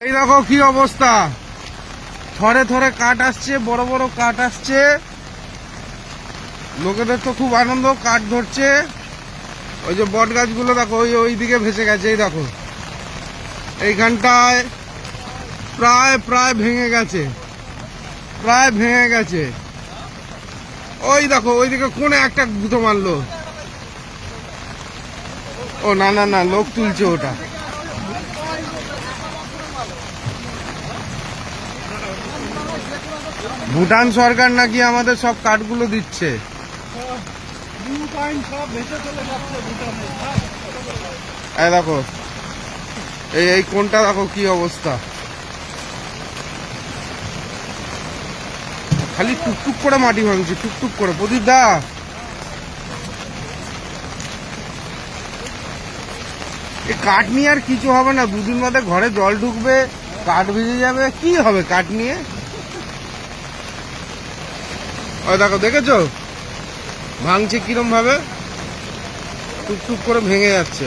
এই দেখো কি অবস্থা। থরে থরে কাঠ আসছে, বড় বড় কাঠ আসছে। লোকেদের তো খুব আনন্দ, কাঠ ধরছে। ওই যে বট গাছগুলো দেখো, ওই ওই দিকে ভেসে গেছে, এই দেখো। এইখানটায় প্রায় প্রায় ভেঙে গেছে। প্রায় ভেঙে গেছে। ওই দেখো, ওইদিকে কোনে একটা গুঁতো মারলো। ও, না না না, লোক তুলছে ওটা। ভুটান সরকার নাকি আমাদের সব কাঠগুলো দিচ্ছে। এই দেখো, এই এই কোনটা দেখো কি অবস্থা। খালি টুকটুক করে মাটি ভাঙছে, টুকটুক করে। প্রদীপ দা। এই কাঠ নিয়ে আর কিছু হবে না, দুদিন বাদে ঘরে জল ঢুকবে, কাঠ ভিজে যাবে, কি হবে কাঠ নিয়ে? দেখো দেখেছ? ভাঙছে কিরম ভাবে? টুকটুক করে ভেঙে যাচ্ছে।